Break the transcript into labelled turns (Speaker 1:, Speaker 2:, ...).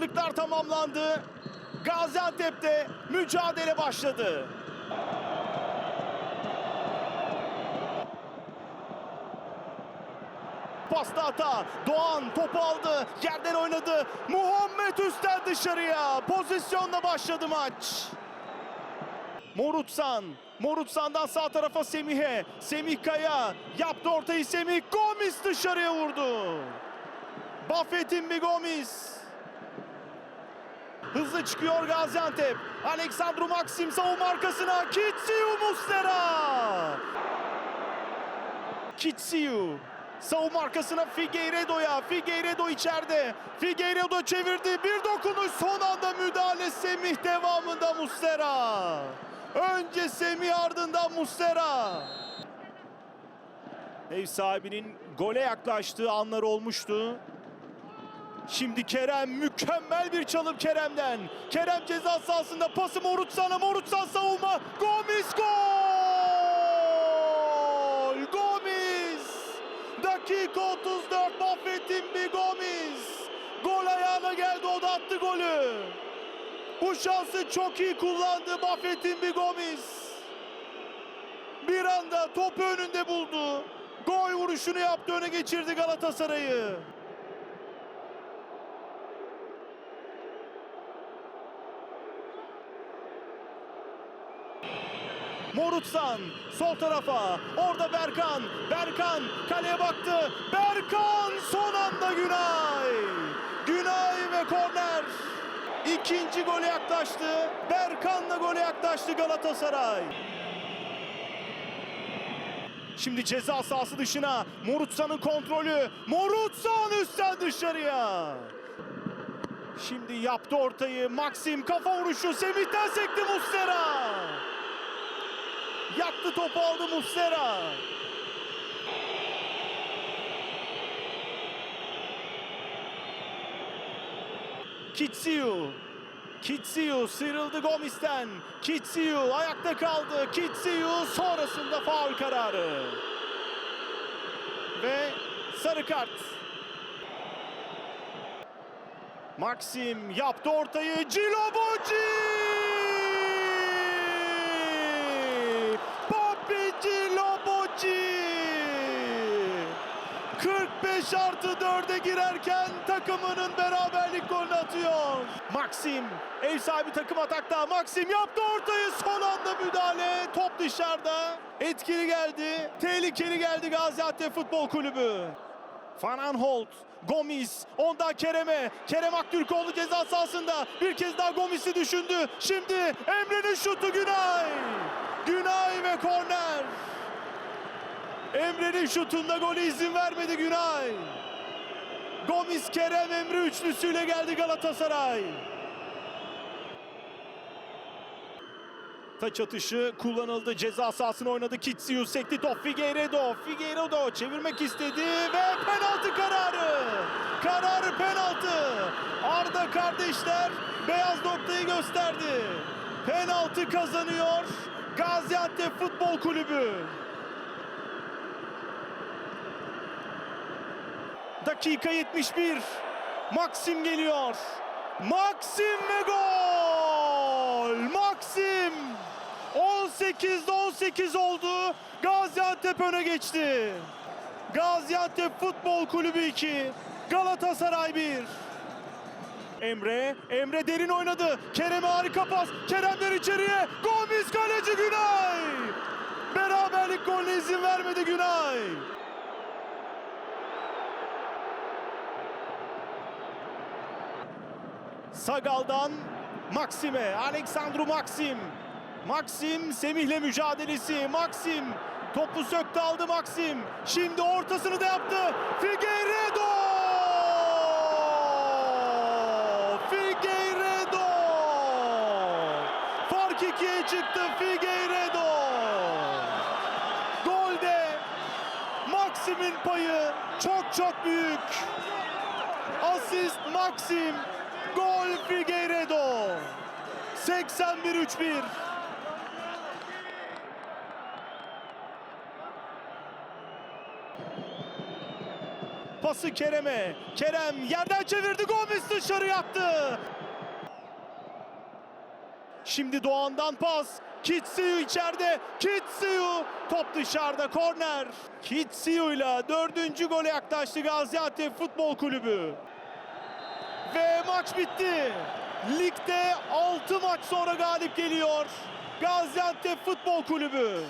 Speaker 1: Hazırlıklar tamamlandı. Gaziantep'te mücadele başladı. Pasta hata. Doğan topu aldı. Yerden oynadı. Muhammed Üstel dışarıya. Pozisyonla başladı maç. Morutsan. Morutsan'dan sağ tarafa Semih'e. Semih Kaya. Yaptı ortayı Semih. Gomis dışarıya vurdu. Buffett'in bir Gomis. Hızlı çıkıyor Gaziantep. Aleksandru Maxim savunma arkasına. Kitsiu Mustera. Kitsiu. Savunma arkasına Figueiredo'ya. Figueiredo içeride. Figueiredo çevirdi. Bir dokunuş son anda müdahale Semih devamında Mustera. Önce Semih ardından Mustera. Ev sahibinin gole yaklaştığı anlar olmuştu. Şimdi Kerem mükemmel bir çalım Kerem'den. Kerem ceza sahasında pası Morutsan'a. Morutsan savunma. Gomis gol! Gomis! Dakika 34 Buffett'in bir Gomis. Gol ayağına geldi o da attı golü. Bu şansı çok iyi kullandı Buffett'in bir Gomis. Bir anda topu önünde buldu. Gol vuruşunu yaptı öne geçirdi Galatasaray'ı. Morutsan sol tarafa. Orada Berkan. Berkan kaleye baktı. Berkan son anda Günay. Günay ve korner. İkinci gole yaklaştı. Berkan'la gole yaklaştı Galatasaray. Şimdi ceza sahası dışına Morutsan'ın kontrolü. Morutsan üstten dışarıya. Şimdi yaptı ortayı. Maxim kafa vuruşu. Semih'ten sekti Mustera. Yaktı topu aldı Muslera. Kitsiu. Kitsiu sıyrıldı Gomis'ten. Kitsiu ayakta kaldı. Kitsiu sonrasında faul kararı. Ve sarı kart. Maxim yaptı ortayı. Ciloboci! 45 artı 4'e girerken takımının beraberlik golünü atıyor. Maxim ev sahibi takım atakta. Maxim yaptı ortayı son anda müdahale. Top dışarıda. Etkili geldi. Tehlikeli geldi Gaziantep Futbol Kulübü. Van Aanholt, Gomis, ondan Kerem'e. Kerem Aktürkoğlu ceza sahasında. Bir kez daha Gomis'i düşündü. Şimdi Emre'nin şutu Günay. Günay ve korner. Emre'nin şutunda golü izin vermedi Günay. Gomis, Kerem, Emre üçlüsüyle geldi Galatasaray. Taç atışı kullanıldı. Ceza sahasını oynadı. Kitsiu sekti top Figueiredo. Figueiredo çevirmek istedi ve penaltı kararı. Kararı penaltı. Arda kardeşler beyaz noktayı gösterdi. Penaltı kazanıyor Gaziantep Futbol Kulübü. Dakika 71. Maxim geliyor. Maxim ve gol! Maxim! 18'de 18 oldu. Gaziantep öne geçti. Gaziantep Futbol Kulübü 2, Galatasaray 1. Emre, Emre derin oynadı. Kerem'e harika pas. Kerem'den içeriye. Gomis kaleci Günay. Beraberlik golüne izin vermedi Günay. Sagal'dan Maxim'e. Aleksandru Maxim. Maxim Semih'le mücadelesi. Maxim topu söktü aldı Maxim. Şimdi ortasını da yaptı. Figueiredo! Figueiredo! Fark ikiye çıktı Figueiredo. Golde Maxim'in payı çok çok büyük. Asist Maxim. Gol Figueiredo. 81-3-1. Pası Kerem'e. Kerem yerden çevirdi. Gomis dışarı yattı. Şimdi Doğan'dan pas. Kitsiyu içeride. Kitsiyu top dışarıda korner. Kitsiyu'yla dördüncü gole yaklaştı Gaziantep Futbol Kulübü. Ve maç bitti. Ligde 6 maç sonra galip geliyor Gaziantep Futbol Kulübü.